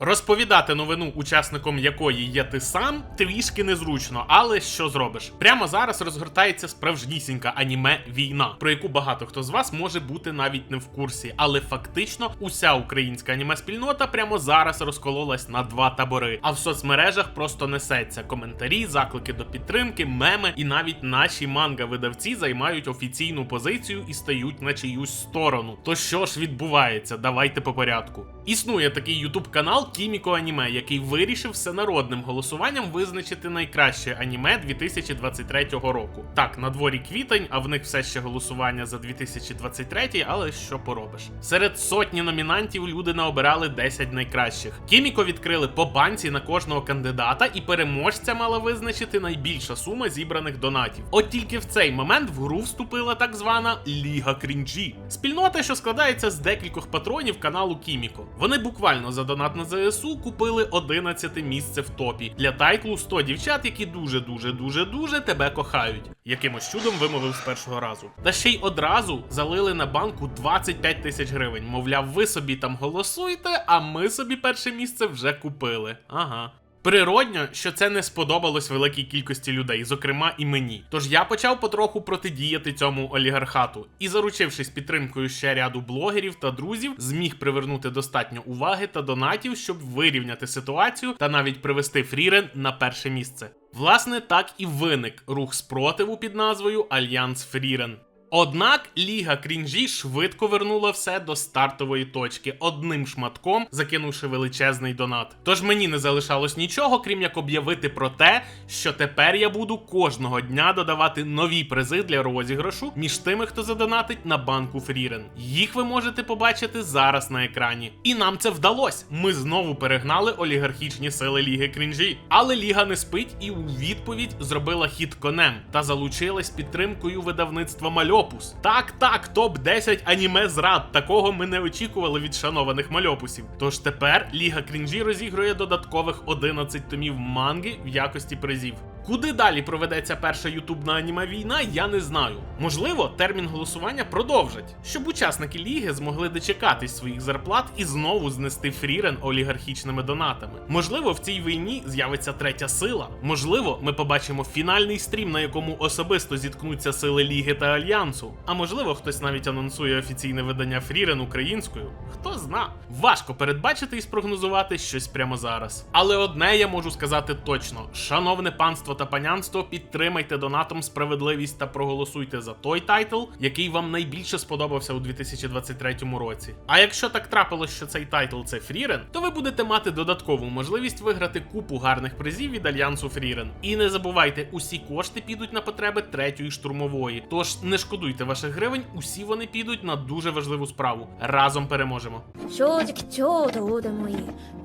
Розповідати новину, учасником якої є ти сам, трішки незручно, але що зробиш? Прямо зараз розгортається справжнісінька аніме війна, про яку багато хто з вас може бути навіть не в курсі, але фактично уся українська аніме спільнота прямо зараз розкололась на два табори. А в соцмережах просто несеться коментарі, заклики до підтримки, меми, і навіть наші манга-видавці займають офіційну позицію і стають на чиюсь сторону. То що ж відбувається? Давайте по порядку. Існує такий ютуб канал Кіміко Аніме, який вирішив всенародним голосуванням визначити найкраще аніме 2023 року. Так, на дворі квітень, а в них все ще голосування за 2023, але що поробиш? Серед сотні номінантів люди наобирали 10 найкращих. Кіміко відкрили по банці на кожного кандидата, і переможця мала визначити найбільша сума зібраних донатів. От тільки в цей момент в гру вступила так звана Ліга Крінжі. Спільнота, що складається з декількох патронів каналу Кіміко. Вони буквально за донат на ЗСУ купили 11 місце в топі для тайтлу 100 дівчат, які дуже дуже дуже дуже тебе кохають. Якимось чудом вимовив з першого разу. Та ще й одразу залили на банку 25 тисяч гривень. Мовляв, ви собі там голосуйте, а ми собі перше місце вже купили. Ага. Природньо, що це не сподобалось великій кількості людей, зокрема і мені. Тож я почав потроху протидіяти цьому олігархату і, заручившись підтримкою ще ряду блогерів та друзів, зміг привернути достатньо уваги та донатів, щоб вирівняти ситуацію та навіть привести Фрірен на перше місце. Власне, так і виник рух спротиву під назвою Альянс Фрірен. Однак Ліга Крінжі швидко вернула все до стартової точки, одним шматком закинувши величезний донат. Тож мені не залишалось нічого, крім як об'явити про те, що тепер я буду кожного дня додавати нові призи для розіграшу між тими, хто задонатить на банку Фрірен. Їх ви можете побачити зараз на екрані. І нам це вдалося. Ми знову перегнали олігархічні сили Ліги Крінжі. Але Ліга не спить і у відповідь зробила хід конем та залучилась підтримкою видавництва Мальопус. Так, так, топ 10 аніме зрад. Такого ми не очікували від шанованих мальопусів. Тож тепер Ліга Крінжі розігрує додаткових 11 томів манги в якості призів. Куди далі проведеться перша ютубна аніме війна, я не знаю. Можливо, термін голосування продовжать, щоб учасники ліги змогли дочекатись своїх зарплат і знову знести фрірен олігархічними донатами. Можливо, в цій війні з'явиться третя сила. Можливо, ми побачимо фінальний стрім, на якому особисто зіткнуться сили Ліги та Альянсу. А можливо, хтось навіть анонсує офіційне видання Фрірен українською. Хто зна. Важко передбачити і спрогнозувати щось прямо зараз. Але одне я можу сказати точно: шановне панство та панянство, підтримайте донатом справедливість та проголосуйте за той тайтл, який вам найбільше сподобався у 2023 році. А якщо так трапилось, що цей тайтл це Фрірен, то ви будете мати додаткову можливість виграти купу гарних призів від альянсу Фрірен. І не забувайте, усі кошти підуть на потреби третьої штурмової. Тож не шкодуйте ваших гривень, усі вони підуть на дуже важливу справу. Разом переможемо. 正直超どうでもいい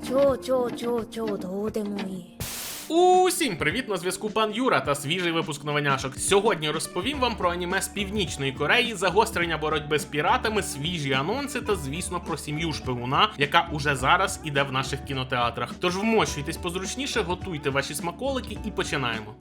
超超超超どうでもいい Усім привіт на зв'язку пан Юра та свіжий випуск новиняшок. Сьогодні розповім вам про аніме з північної Кореї, загострення боротьби з піратами, свіжі анонси та, звісно, про сім'ю шпигуна, яка уже зараз іде в наших кінотеатрах. Тож вмощуйтесь позручніше, готуйте ваші смаколики і починаємо.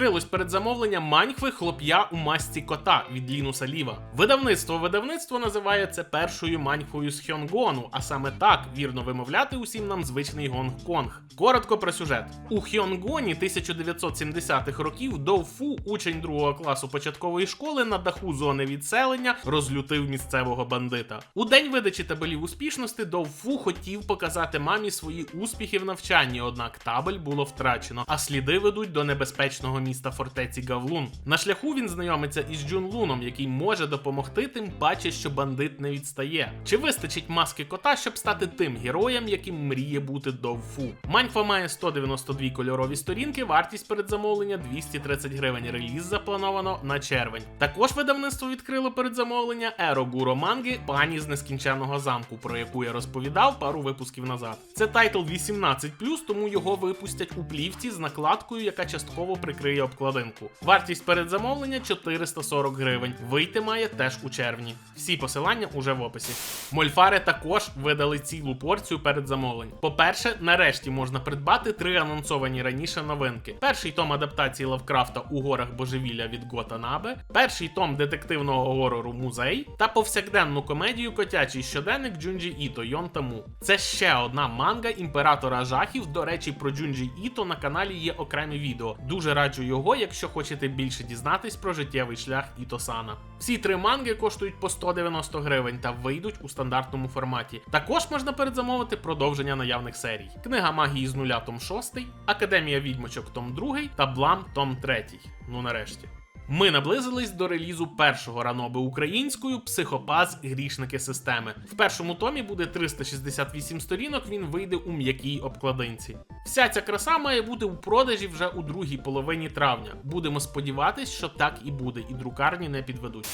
Відкрилось передзамовлення маньхви хлоп'я у масці кота від Лінуса Ліва. Видавництво видавництво називає це першою маньхвою з Хьонгону, а саме так вірно вимовляти усім нам звичний Гонг-Конг. Коротко про сюжет. У Хьонгоні 1970-х років Доу Фу, учень другого класу початкової школи, на даху зони відселення розлютив місцевого бандита. У день видачі табелів успішності Доу Фу хотів показати мамі свої успіхи в навчанні, однак табель було втрачено, а сліди ведуть до небезпечного міста фортеці Гавлун. На шляху він знайомиться із Джун Луном, який може допомогти, тим паче, що бандит не відстає. Чи вистачить маски кота, щоб стати тим героєм, яким мріє бути Довфу? Маньфа має 192 кольорові сторінки, вартість передзамовлення 230 гривень. Реліз заплановано на червень. Також видавництво відкрило передзамовлення Ерогуро манги Пані з нескінченного замку, про яку я розповідав пару випусків назад. Це тайтл 18+, тому його випустять у плівці з накладкою, яка частково прикриє обкладинку. Вартість передзамовлення 440 гривень. Вийти має теж у червні. Всі посилання уже в описі. Мольфари також видали цілу порцію передзамовлень. По-перше, нарешті можна придбати три анонсовані раніше новинки: перший том адаптації Лавкрафта у горах божевілля від Гота Набе, перший том детективного горору Музей та повсякденну комедію Котячий щоденник Джунджі Іто Йон Таму. Це ще одна манга імператора жахів. До речі, про Джунджі Іто на каналі є окреме відео. Дуже раджу його, якщо хочете більше дізнатись про життєвий шлях Іто-сана. Всі три манги коштують по 190 гривень та вийдуть у стандартному форматі. Також можна передзамовити продовження наявних серій: Книга магії з нуля том 6, Академія відьмочок том 2 та Блам том 3. Ну нарешті. Ми наблизились до релізу першого раноби українською психопаз грішники системи. В першому томі буде 368 сторінок. Він вийде у м'якій обкладинці. Вся ця краса має бути у продажі вже у другій половині травня. Будемо сподіватись, що так і буде, і друкарні не підведуть.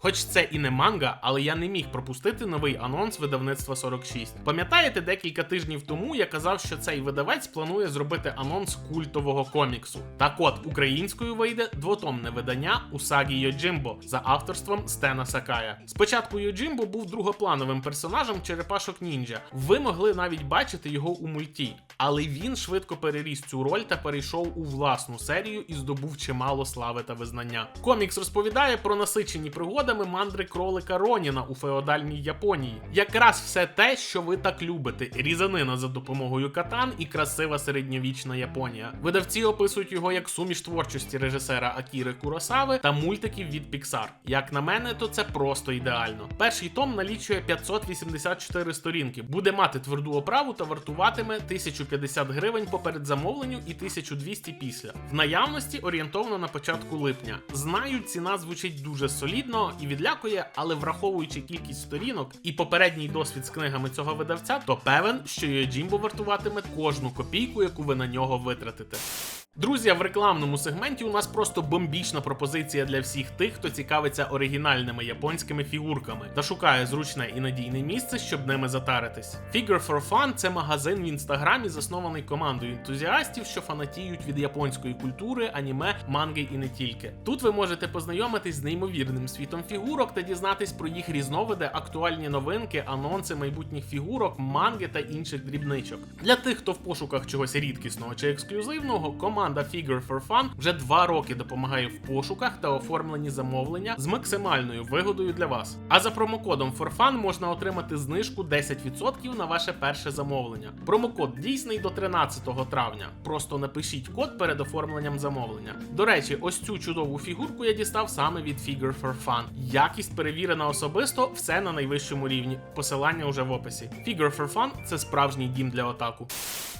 Хоч це і не манга, але я не міг пропустити новий анонс видавництва 46. Пам'ятаєте, декілька тижнів тому я казав, що цей видавець планує зробити анонс культового коміксу. Так от українською вийде двотомне видання Усагі Йоджимбо за авторством Стена Сакая. Спочатку Йоджимбо був другоплановим персонажем черепашок ніндзя. Ви могли навіть бачити його у мульті, але він швидко переріс цю роль та перейшов у власну серію і здобув чимало слави та визнання. Комікс розповідає про насичені пригодами мандри кролика Роніна у феодальній Японії. Якраз все те, що ви так любите: різанина за допомогою катан і красива середньовічна Японія. Видавці описують його як суміш творчості режисера Акіри Куросави та мультиків від Pixar. Як на мене, то це просто ідеально. Перший том налічує 584 сторінки, буде мати тверду оправу та вартуватиме 1050 гривень по передзамовленню і 1200 після. В наявності орієнтовно на початку липня. Знаю, ціна звучить дуже солідно і відлякує, але враховуючи кількість сторінок і попередній досвід з книгами цього видавця, то певен, що Йоджімбо вартуватиме кожну копійку, яку ви на нього витратите. Друзі, в рекламному сегменті у нас просто бомбічна пропозиція для всіх тих, хто цікавиться оригінальними японськими фігурками та шукає зручне і надійне місце, щоб ними затаритись. Figure for Fun – це магазин в інстаграмі, заснований командою ентузіастів, що фанатіють від японської культури, аніме, манги і не тільки. Тут ви можете познайомитись з неймовірним світом фігурок та дізнатись про їх різновиди, актуальні новинки, анонси майбутніх фігурок, манги та інших дрібничок. Для тих, хто в пошуках чогось рідкісного чи ексклюзивного, команда Figure for Fun вже два роки допомагає в пошуках та оформленні замовлення з максимальною вигодою для вас. А за промокодом ForFun можна отримати знижку 10% на ваше перше замовлення. Промокод дійсний до 13 травня. Просто напишіть код перед оформленням замовлення. До речі, ось цю чудову фігурку я дістав саме від Figure for Fun. Якість перевірена особисто, все на найвищому рівні. Посилання уже в описі. Figure for Fun – це справжній дім для атаку.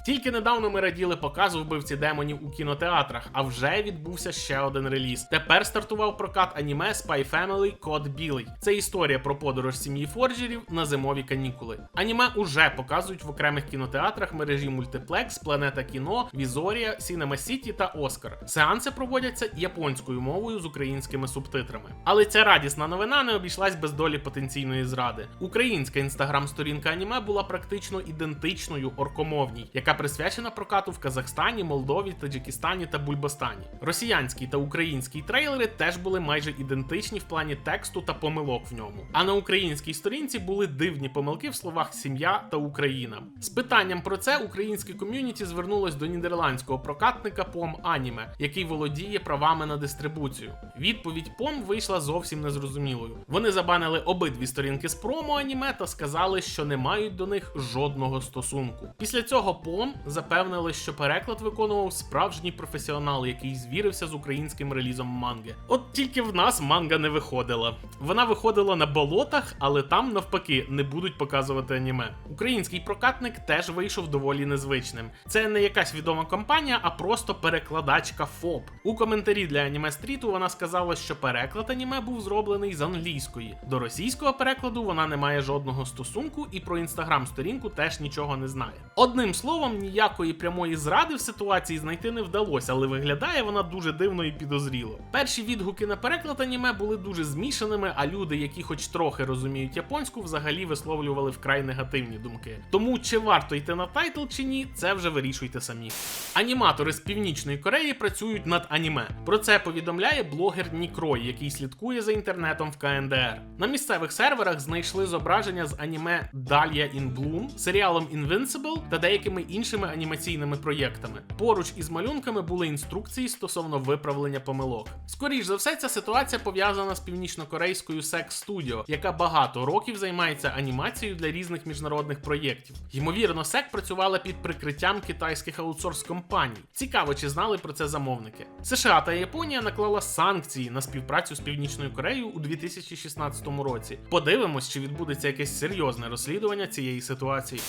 Тільки недавно ми раділи показу вбивці демонів у кінотеатрах, а вже відбувся ще один реліз. Тепер стартував прокат аніме Spy Family Код Білий. Це історія про подорож сім'ї Форджерів на зимові канікули. Аніме уже показують в окремих кінотеатрах мережі Мультиплекс, Планета Кіно, Візорія, Cinema City та Оскар. Сеанси проводяться японською мовою з українськими субтитрами. Але ця радісна новина не обійшлась без долі потенційної зради. Українська інстаграм-сторінка аніме була практично ідентичною оркомовній, яка присвячена прокату в Казахстані, Молдові, Таджикистані та Бульбастані. Росіянські та українські трейлери теж були майже ідентичні в плані тексту та помилок в ньому. А на українській сторінці були дивні помилки в словах сім'я та Україна. З питанням про це українське ком'юніті звернулось до нідерландського прокатника POM Anime, який володіє правами на дистрибуцію. Відповідь POM вийшла зовсім незрозумілою. Вони забанили обидві сторінки з промо аніме та сказали, що не мають до них жодного стосунку. Після цього POM запевнили, що переклад виконував справжній професіонал, який звірився з українським релізом манги. От тільки в нас манга не виходила. Вона виходила на болотах, але там навпаки не будуть показувати аніме. Український прокатник теж вийшов доволі незвичним. Це не якась відома компанія, а просто перекладачка ФОП. У коментарі для аніме стріту вона сказала, що переклад аніме був зроблений з англійської. До російського перекладу вона не має жодного стосунку і про інстаграм-сторінку теж нічого не знає. Одним словом, ніякої прямої зради в ситуації знайти не вдалося, але виглядає вона дуже дивно і підозріло. Перші відгуки на переклад аніме були дуже змішаними, а люди, які хоч трохи розуміють японську, взагалі висловлювали вкрай негативні думки. Тому чи варто йти на тайтл чи ні, це вже вирішуйте самі. Аніматори з північної Кореї працюють над аніме. Про це повідомляє блогер Нікрой, який слідкує за інтернетом в КНДР. На місцевих серверах знайшли зображення з аніме Далья in Bloom, серіалом Invincible та деякими іншими анімаційними проєктами. Поруч із малюнками були інструкції стосовно виправлення помилок. Скоріш за все, ця ситуація пов'язана з північнокорейською Sex Studio, яка багато років займається анімацією для різних міжнародних проєктів. Ймовірно, SEC працювала під прикриттям китайських аутсорс компаній. Цікаво, чи знали про це замовники. США та Японія наклала санкції на співпрацю з Північною Кореєю у 2016 році. Подивимось, чи відбудеться якесь серйозне розслідування цієї ситуації.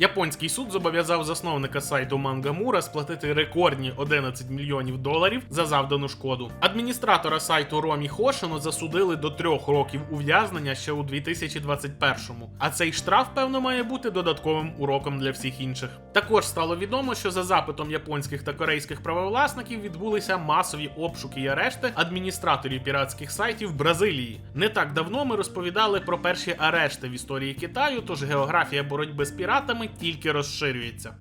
Японський суд зобов'язав засновника сайту Мангамура сплатити рекордні 11 мільйонів доларів за завдану шкоду. Адміністратора сайту Ромі Хошино засудили до трьох років ув'язнення ще у 2021-му. А цей штраф, певно, має бути додатковим уроком для всіх інших. Також стало відомо, що за запитом японських та корейських правовласників відбулися масові обшуки і арешти адміністраторів піратських сайтів Бразилії. Не так давно ми розповідали про перші арешти в історії Китаю, тож географія боротьби з піратами тільки розширюється.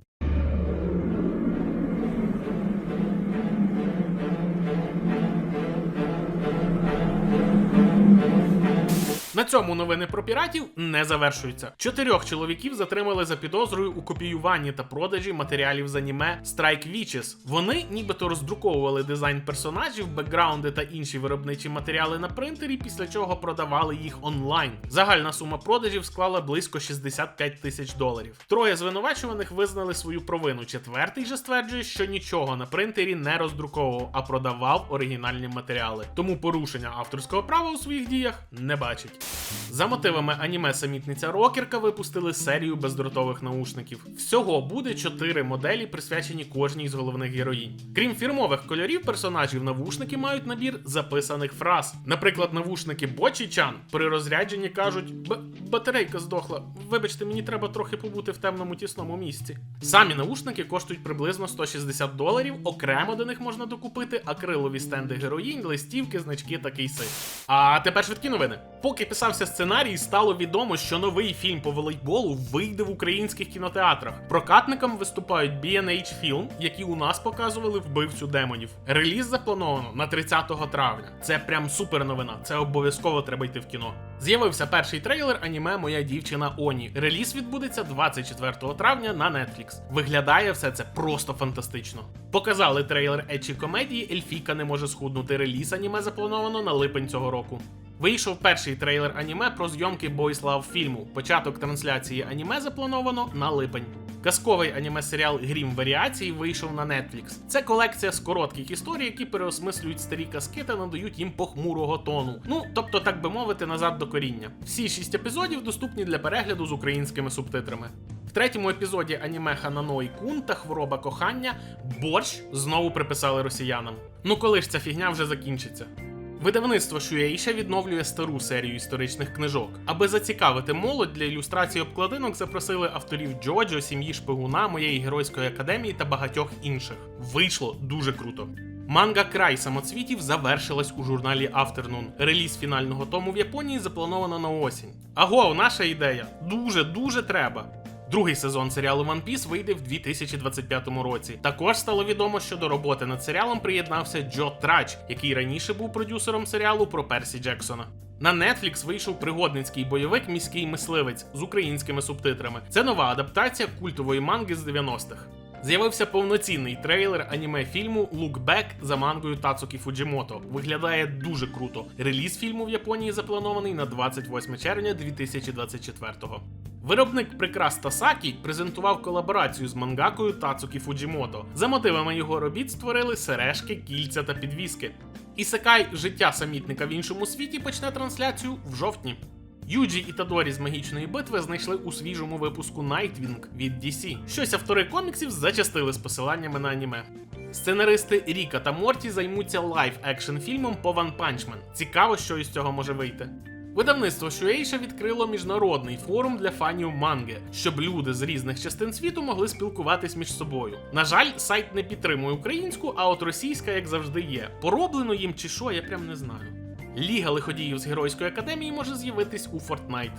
Цьому новини про піратів не завершуються. Чотирьох чоловіків затримали за підозрою у копіюванні та продажі матеріалів з аніме Strike Witches. Вони нібито роздруковували дизайн персонажів, бекграунди та інші виробничі матеріали на принтері, після чого продавали їх онлайн. Загальна сума продажів склала близько 65 тисяч доларів. Троє звинувачуваних визнали свою провину. Четвертий же стверджує, що нічого на принтері не роздруковував, а продавав оригінальні матеріали. Тому порушення авторського права у своїх діях не бачить. За мотивами аніме самітниця Рокерка випустили серію бездротових наушників. Всього буде чотири моделі, присвячені кожній з головних героїнь. Крім фірмових кольорів персонажів, навушники мають набір записаних фраз. Наприклад, навушники Бочі-чан при розрядженні кажуть: «Б- батарейка здохла. Вибачте, мені треба трохи побути в темному тісному місці. Самі наушники коштують приблизно 160 доларів. Окремо до них можна докупити акрилові стенди героїнь, листівки, значки та кейси. А тепер швидкі новини. Поки писався сценарій, стало відомо, що новий фільм по волейболу вийде в українських кінотеатрах. Прокатником виступають B&H Film, які у нас показували вбивцю демонів. Реліз заплановано на 30 травня. Це прям супер новина. Це обов'язково треба йти в кіно. З'явився перший трейлер аніме Моя дівчина Оні. Реліз відбудеться 24 травня на Netflix. Виглядає все це просто фантастично. Показали трейлер ечі комедії Ельфіка не може схуднути. Реліз аніме заплановано на липень цього року. Вийшов перший трейлер аніме про зйомки Love фільму. Початок трансляції аніме заплановано на липень. Казковий аніме-серіал Грім Варіації вийшов на Netflix. Це колекція з коротких історій, які переосмислюють старі казки та надають їм похмурого тону. Ну, тобто, так би мовити, назад до коріння. Всі шість епізодів доступні для перегляду з українськими субтитрами. В третьому епізоді аніме Хананой Кун та хвороба кохання борщ знову приписали росіянам. Ну коли ж ця фігня вже закінчиться? Видавництво Shueisha відновлює стару серію історичних книжок. Аби зацікавити молодь для ілюстрації обкладинок, запросили авторів Джоджо, сім'ї Шпигуна, моєї геройської академії та багатьох інших. Вийшло дуже круто. Манга Край самоцвітів завершилась у журналі Afternoon. Реліз фінального тому в Японії заплановано на осінь. Аго, наша ідея. Дуже дуже треба. Другий сезон серіалу One Piece вийде в 2025 році. Також стало відомо, що до роботи над серіалом приєднався Джо Трач, який раніше був продюсером серіалу про Персі Джексона. На Netflix вийшов пригодницький бойовик Міський мисливець з українськими субтитрами. Це нова адаптація культової манги з 90-х. З'явився повноцінний трейлер аніме фільму Look Back за мангою Тацуки Фуджімото. Виглядає дуже круто. Реліз фільму в Японії запланований на 28 червня 2024-го. Виробник прикрас Тасакі презентував колаборацію з мангакою Тацуки Фуджімото. За мотивами його робіт створили сережки, кільця та підвіски. Ісекай життя самітника в іншому світі почне трансляцію в жовтні. Юджі і Тадорі з магічної битви знайшли у свіжому випуску Nightwing від DC. Щось автори коміксів зачастили з посиланнями на аніме. Сценаристи Ріка та Морті займуться лайв екшн фільмом по One Punch Man. Цікаво, що із цього може вийти. Видавництво Shueisha відкрило міжнародний форум для фанів манги, щоб люди з різних частин світу могли спілкуватись між собою. На жаль, сайт не підтримує українську, а от російська, як завжди, є. Пороблено їм чи що, я прям не знаю. Ліга лиходіїв з Геройської академії може з'явитись у Fortnite.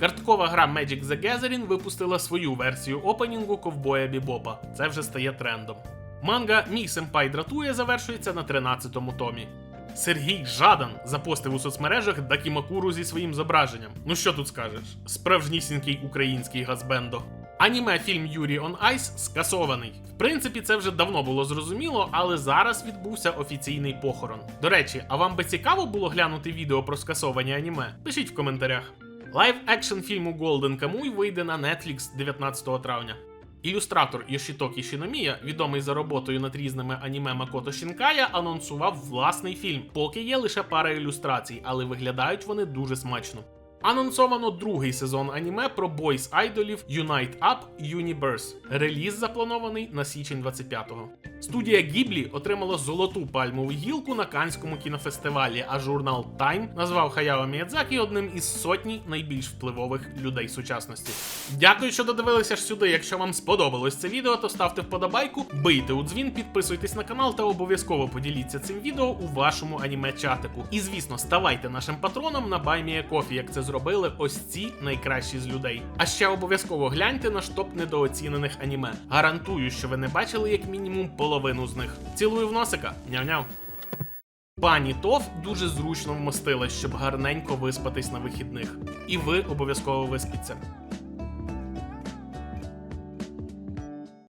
Карткова гра Magic the Gathering випустила свою версію опенінгу ковбоя Бібопа. Це вже стає трендом. Манга Мій Сенпай дратує завершується на 13-му томі. Сергій Жадан запостив у соцмережах Дакімакуру зі своїм зображенням. Ну що тут скажеш? Справжнісінький український газбендо. Аніме фільм Юрі on Ice скасований. В принципі, це вже давно було зрозуміло, але зараз відбувся офіційний похорон. До речі, а вам би цікаво було глянути відео про скасовані аніме? Пишіть в коментарях. Лайв екшн фільму Golden Kamuy вийде на Netflix 19 травня. Ілюстратор Йошітокі Шіномія, відомий за роботою над різними аніме Макото Шінкая, анонсував власний фільм. Поки є лише пара ілюстрацій, але виглядають вони дуже смачно. Анонсовано другий сезон аніме про бойс айдолів Unite Up Universe. Реліз запланований на січень 25-го. Студія Гіблі отримала золоту пальмову гілку на Канському кінофестивалі, а журнал Time назвав Хаяо Міядзакі одним із сотні найбільш впливових людей сучасності. Дякую, що додивилися аж сюди. Якщо вам сподобалось це відео, то ставте вподобайку, бийте у дзвін, підписуйтесь на канал та обов'язково поділіться цим відео у вашому аніме-чатику. І звісно, ставайте нашим патроном на BuyMeACoffee, як це зробили ось ці найкращі з людей. А ще обов'язково гляньте наш топ недооцінених аніме. Гарантую, що ви не бачили як мінімум половину з них. Цілую в носика, няв-няв. Пані Тоф дуже зручно вмостилась, щоб гарненько виспатись на вихідних. І ви обов'язково виспіться.